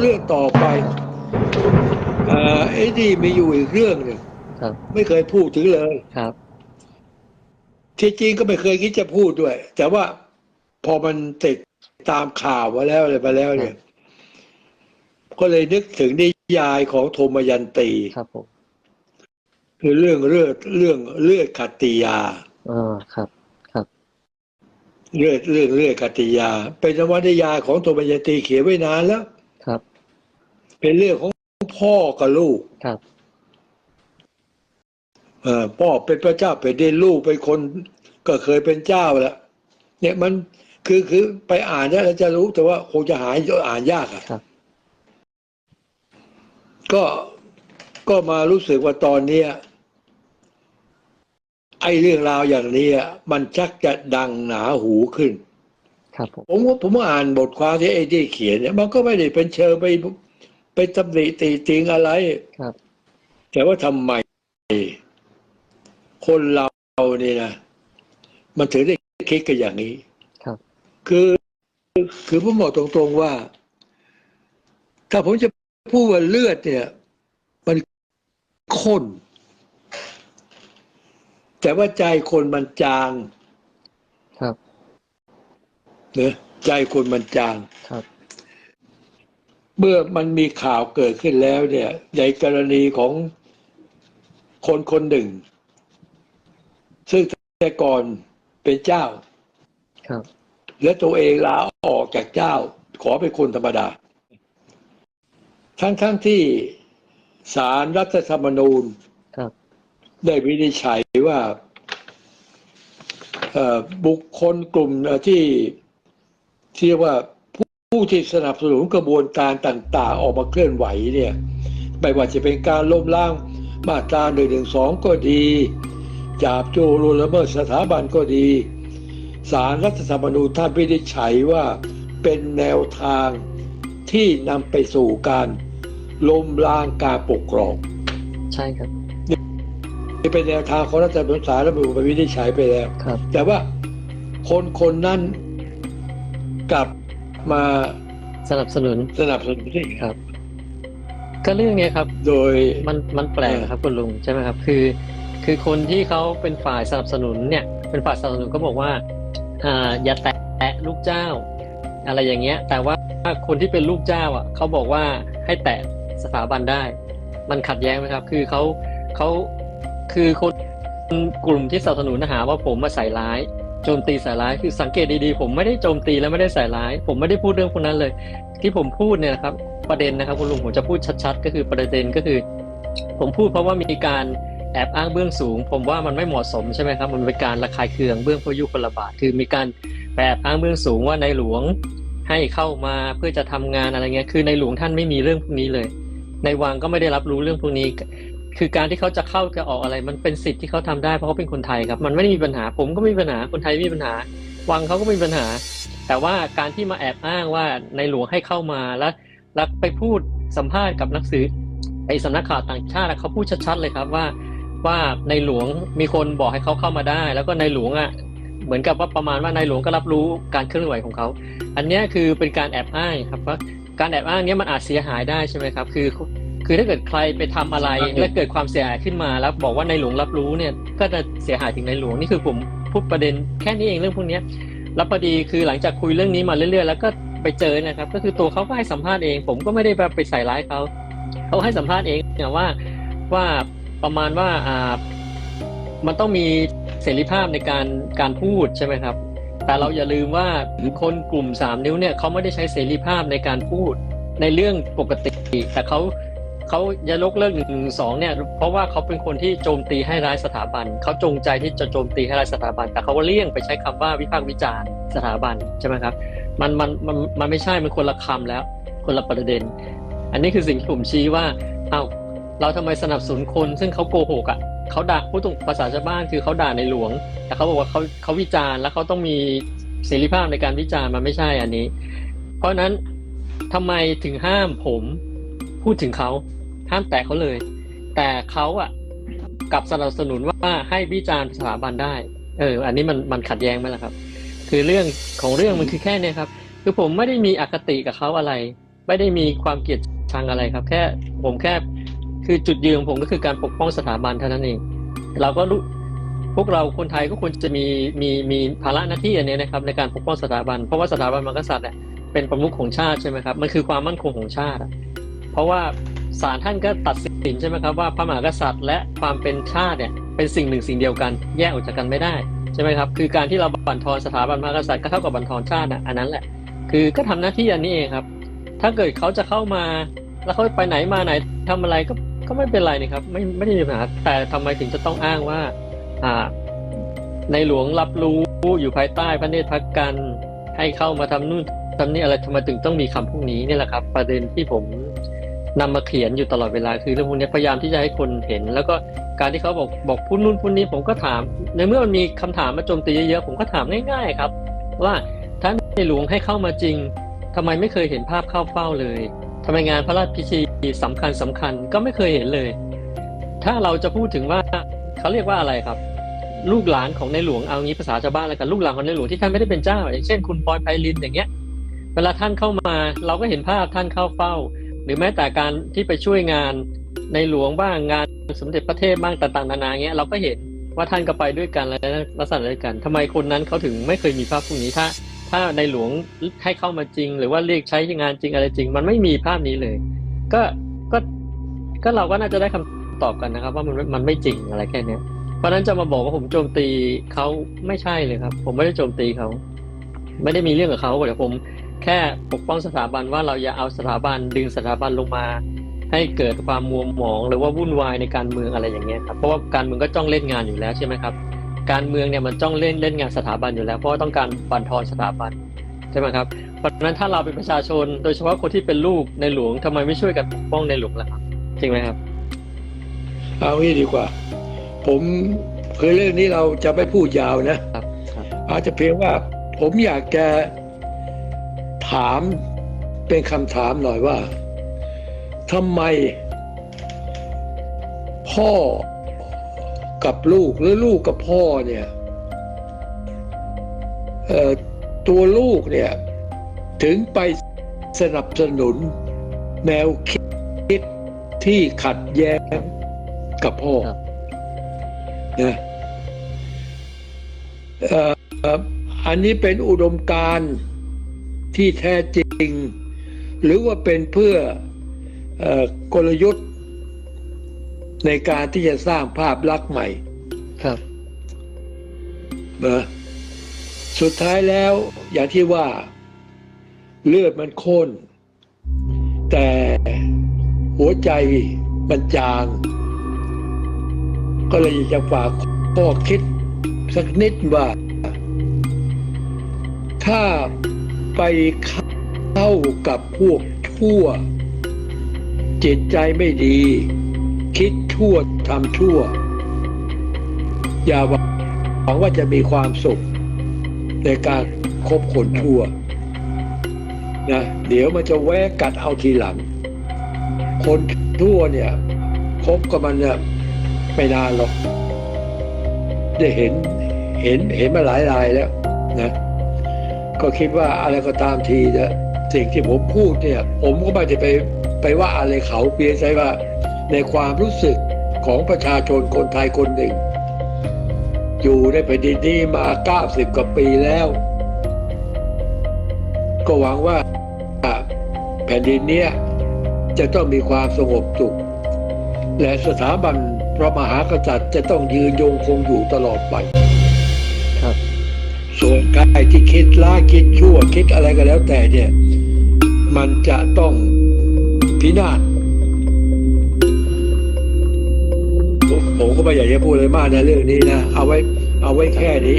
เรื่องต่อไปเอ่อไอ้นี่มีอยู่อีกเรื่องหนึ่งครับ ไม่เคยพูดถึงเลย ครับ ที่จริงก็ไม่เคยคิดจะพูดด้วย แต่ว่าพอมันติดตามข่าวมาแล้วอะไรมาแล้วเนี่ย ก็เลยนึกถึงนิยายของโทมยันตีครับผมคือเรื่องเลือดเรื่องเลือดขัตติยาอ่าครับ ครับเลือดเรื่องเลือดขัตติยา เป็นนวนิยายของโทมยันตีเขียนไว้นานแล้วครับ เป็นเรื่องของพ่อกับลูกครับ เออพ่อเป็นพระเจ้าเป็นดินลูกเป็นคน ก็เคยเป็นเจ้าแล้วเนี่ยมันคือคือไปอ่านแล้วจะรู้แต่ว่าคงจะหาอ่านยากอะครับก็ก็มารู้สึกว่าตอนเนี้ยไอ้เรื่องราวอย่างนี้อะมันชักจะดังหนาหูขึ้น ครับ ผมผมว่าผมอ่านบทความที่ไอ้ที่เขียนเนี่ยมันก็ไม่ได้เป็นเชิงไป ไปตำหนิติติงอะไรครับ แต่ว่าทำไม คนเราเนี่ยนะมันถึงได้คิดกันอย่างนี้ ครับ คือคือผมบอกตรงๆว่า ถ้าผมจะพูดว่าเลือดเนี่ย มันข้น แต่ว่าใจคนมันจาง ครับเนอะใจคนมันจาง ครับ เมื่อมันมีข่าวเกิดขึ้นแล้วเนี่ย ในกรณีของคนคนหนึ่ง ซึ่งแต่ก่อนเป็นเจ้า ครับ และตัวเองลาออกจากเจ้า ขอเป็นคนธรรมดา ทั้งๆทที่สารรัฐธรรมนูญครับ ได้วินิจฉัยว่าเอ่อบุคคลกลุ่มเอ่อที่ที่เรียกว่า ผู้ผู้ที่สนับสนุนกระบวนการต่างๆ ออกมาเคลื่อนไหวเนี่ยไม่ว่าจะเป็นการล้มล้างมาตราหนึ่งหนึ่งสองก็ดีจาบโจรละเมิดสถาบันก็ดีสารรัฐธรรมนูญท่านวินิจฉัยว่าเป็นแนวทางที่นำไปสู่การล้มล้างการปกครอง ใช่ครับนี่เป็นแนวทางของรัฐธรรมนูญสารรัฐธรรมนูญไปวินิจฉัยไปแล้วครับแต่ว่าคนคนนั้นกลับ มาสนับสนุนสนับสนุนที่ครับ ก็เรื่องเนี้ยครับ โดยมันมันแปลกนะครับคุณลุงใช่ไหมครับ คือ คือคนที่เขาเป็นฝ่ายสนับสนุนเนี่ย เป็นฝ่ายสนับสนุนก็บอกว่าอ่าอย่าแตะลูกเจ้า อะไรอย่างเงี้ย แต่ว่าคนที่เป็นลูกเจ้าอะเขาบอกว่าให้แตะสถาบันได้ มันขัดแย้งไหมครับ คือเขาเขาคือคนกลุ่มที่สนับสนุนหาว่าผมมาใส่ร้าย โจมตีใส่ร้ายคือสังเกตดีๆ ผมไม่ได้โจมตีและไม่ได้ใส่ร้าย ผมไม่ได้พูดเรื่องพวกนั้นเลย ที่ผมพูดเนี่ยนะครับประเด็นนะครับคุณลุงผมจะพูดชัด ๆ ก็คือประเด็นก็คือ ผมพูดเพราะว่ามีการแอบอ้างเบื้องสูง ผมว่ามันไม่เหมาะสมใช่ไหมครับมันเป็นการระคายเคืองเบื้องพยุคลบาทคือมีการแอบอ้างเบื้องสูงว่าในหลวงให้เข้ามาเพื่อจะทำงานอะไรเงี้ยคือในหลวงท่านไม่มีเรื่องพวกนี้เลย ในวังก็ไม่ได้รับรู้เรื่องพวกนี้ คือการที่เขาจะเข้าจะออกอะไร มันเป็นสิทธิ์ที่เขาทำได้เพราะเขาเป็นคนไทยครับ มันไม่ได้มีปัญหา ผมก็ไม่มีปัญหาคนไทยไม่มีปัญหา วังเขาก็ไม่มีปัญหา แต่ว่าการที่มาแอบอ้างว่าในหลวงให้เข้ามาแล้วแล้วไปพูดสัมภาษณ์กับนักสือไอ้สำนักข่าวต่างชาติเขาพูดชัดๆเลยครับว่าว่าในหลวงมีคนบอกให้เขาเข้ามาได้ แล้วก็ในหลวงอะเหมือนกับว่าประมาณว่าในหลวงก็รับรู้การเคลื่อนไหวของเขา อันนี้คือเป็นการแอบอ้างครับว่าการแอบอ้างนี้มันอาจเสียหายได้ใช่ไหมครับ คือ คือถ้าเกิดใครไปทำอะไรและเกิดความเสียหายขึ้นมาแล้วบอกว่าในหลวงรับรู้เนี่ยก็จะเสียหายถึงในหลวงนี่คือผมพูดประเด็นแค่นี้เองเรื่องพวกเนี้ยแล้วพอดีคือหลังจากคุยเรื่องนี้มาเรื่อย ๆ แล้วก็ไปเจอนะครับ ก็คือตัวเขาก็ให้สัมภาษณ์เอง ผมก็ไม่ได้แบบไปใส่ร้ายเขาเขาให้สัมภาษณ์เองเนี่ยว่าว่าประมาณว่าอ่ามันต้องมีเสรีภาพในการการพูดใช่ไหมครับ แต่เราอย่าลืมว่าคนกลุ่มสามนิ้วเนี่ยเขาไม่ได้ใช้เสรีภาพในการพูดในเรื่องปกติ แต่เขา เขาจะยกเลิกหนึ่งสองเนี่ย เพราะว่าเขาเป็นคนที่โจมตีให้ร้ายสถาบัน เขาจงใจที่จะโจมตีให้ร้ายสถาบัน แต่เขาก็เลี่ยงไปใช้คำว่าวิพากษ์วิจารณ์สถาบันใช่ไหมครับ มันมันมันมันไม่ใช่ มันคนละคำแล้ว คนละประเด็น อันนี้คือสิ่งที่ผมชี้ว่า เอ้าเราทำไมสนับสนุนคน ซึ่งเขาโกหกอะเขาด่าพูดตรงภาษาชาวบ้านคือเขาด่าในหลวง แต่เขาบอกว่าเขาเขาวิจารณ์แล้วเขาต้องมีเสรีภาพในการวิจารณ์มันไม่ใช่อันนี้ เพราะฉะนั้นทำไมถึงห้ามผม พูดถึงเขาห้ามแตะเขาเลย แต่เขาอะกลับสนับสนุนว่าให้วิจารณ์สถาบันได้ เออ อันนี้มันมันขัดแย้งไหมล่ะครับ คือเรื่องของเรื่องมันคือแค่นี้ครับ คือผมไม่ได้มีอคติกับเขาอะไร ไม่ได้มีความเกลียดชังอะไรครับ แค่ผมแค่คือจุดยืนของผมก็คือการปกป้องสถาบันเท่านั้นเอง เราก็รู้พวกเราคนไทยก็ควรจะมีมีมีภาระหน้าที่อันนี้นะครับ ในการปกป้องสถาบัน เพราะว่าสถาบันมหากษัตริย์เนี่ยเป็นประมุขของชาติใช่ไหมครับ มันคือความมั่นคงของชาติ เพราะว่าศาลท่านก็ตัดสินใช่ไหมครับว่าพระมหากษัตริย์ และความเป็นชาติเนี่ยเป็นสิ่งหนึ่งสิ่งเดียวกัน แยกออกจากกันไม่ได้ใช่ไหมครับคือการที่เราบั่นทอนสถาบันมหากษัตริย์ก็เท่ากับบั่นทอนชาติอะอันนั้นแหละ คือก็ทำหน้าที่อันนี้เองครับ ถ้าเกิดเขาจะเข้ามา แล้วเขาไปไหนมาไหนทำอะไรก็ก็ไม่เป็นไรนี่ครับ ไม่ไม่ได้มีปัญหาแต่ทำไมถึงจะต้องอ้างว่าอ่าในหลวงรับรู้อยู่ภายใต้พระเนตรพักกันให้เข้ามาทำนู่นทำนี่อะไรทำไมถึงต้องมีคำพวกนี้นี่แหละครับ ประเด็นที่ผม นำมาเขียนอยู่ตลอดเวลาคือเรื่องพวกนี้พยายามที่จะให้คนเห็น แล้วก็การที่เขาบอกบอกพูดนู่นพูดนี้ผมก็ถาม ในเมื่อมันมีคำถามมาโจมตีเยอะๆผมก็ถามง่ายๆครับ ว่าท่านในหลวงให้เข้ามาจริงทำไมไม่เคยเห็นภาพเข้าเฝ้าเลยทำไมงานพระราชพิธีสำคัญสำคัญก็ไม่เคยเห็นเลย ถ้าเราจะพูดถึงว่าเขาเรียกว่าอะไรครับ ลูกหลานของในหลวงเอางี้ภาษาชาวบ้านแล้วกันลูกหลานของในหลวงที่ท่านไม่ได้เป็นเจ้า อย่างเช่นคุณปอยไพลินอย่างเงี้ย เวลาท่านเข้ามา เราก็เห็นภาพท่านเข้าเฝ้า หรือแม้แต่การที่ไปช่วยงานในหลวงบ้างงานสมเด็จพระเทพบ้างต่างๆนานาเงี้ยเราก็เห็นว่าท่านก็ไปด้วยกันและลักษณะด้วยกันทำไมคนนั้นเขาถึงไม่เคยมีภาพพวกนี้ถ้า ถ้าในหลวงให้เข้ามาจริง หรือว่าเรียกใช้งานจริงอะไรจริง มันไม่มีภาพนี้เลย ก็ก็ก็เราก็น่าจะได้คำตอบกันนะครับ ว่ามันมันไม่จริงอะไรแค่เนี้ยเพราะฉะนั้นจะมาบอกว่าผมโจมตีเขาไม่ใช่เลยครับ ผมไม่ได้โจมตีเขาไม่ได้มีเรื่องกับเขาแต่ผม แค่ปกป้องสถาบันว่าเราอย่าเอาสถาบันดึงสถาบันลงมา ให้เกิดความมัวหมองหรือว่าวุ่นวายในการเมืองอะไรอย่างเงี้ยครับเพราะว่าการเมืองก็จ้องเล่นงานอยู่แล้วใช่ไหมครับ การเมืองเนี่ยมันจ้องเล่นเล่นงานสถาบันอยู่แล้ว เพราะว่าต้องการบั่นทอนสถาบันใช่ไหมครับเพราะฉะนั้นถ้าเราเป็นประชาชน โดยเฉพาะคนที่เป็นลูกในหลวงทำไมไม่ช่วยกันปกป้องในหลวงล่ะครับจริงไหมครับเอางี้ดีกว่า ผมคือเรื่องนี้เราจะไม่พูดยาวนะครับครับอาจจะเพียงว่าผมอยากจะถามเป็นคำถามหน่อยว่าทำไม พ่อกับลูกหรือลูกกับพ่อเนี่ยเอ่อตัวลูกเนี่ย ถึงไปสนับสนุนแนวคิดที่ขัดแย้งกับพ่อครับนะเอ่ออันนี้เป็นอุดมการณ์ ที่แท้จริง หรือว่าเป็นเพื่อเอ่อกลยุทธ์ในการที่จะสร้างภาพลักษณ์ใหม่ครับนะสุดท้ายแล้วอย่างที่ว่าเลือดมันข้น แต่หัวใจมันจาง ก็เลยอยากจะฝากข้อคิดสักนิดว่า ถ้า ไปเข้ากับพวกชั่ว จิตใจไม่ดี คิดชั่วทำชั่ว อย่าหวังว่าจะมีความสุข ในการคบคนชั่วนะเดี๋ยวมันจะแวะกัดเอาทีหลัง คนชั่วเนี่ยคบกับมันเนี่ยไม่นานหรอก ได้เห็นเห็นเห็นมาหลายรายแล้วนะ ก็คิดว่าอะไรก็ตามทีนะสิ่งที่ผมพูดเนี่ย ผมก็ไม่ได้ไปไปว่าอะไรเขาเพียงแต่ว่าในความรู้สึกของประชาชนคนไทยคนหนึ่ง อยู่ในแผ่นดินนี้มา 90 กว่าปีแล้ว ก็หวังว่าแผ่นดินเนี้ยจะต้องมีความสงบสุข และสถาบันพระมหากษัตริย์จะต้องยืนยงคงอยู่ตลอดไป ส่วนใครที่คิดล้าคิดชั่วคิดอะไรก็แล้วแต่เนี่ย มันจะต้องพินาศผมผมก็ไม่อยากจะพูดอะไรมากในเรื่องนี้นะ เอาไว้เอาไว้แค่นี้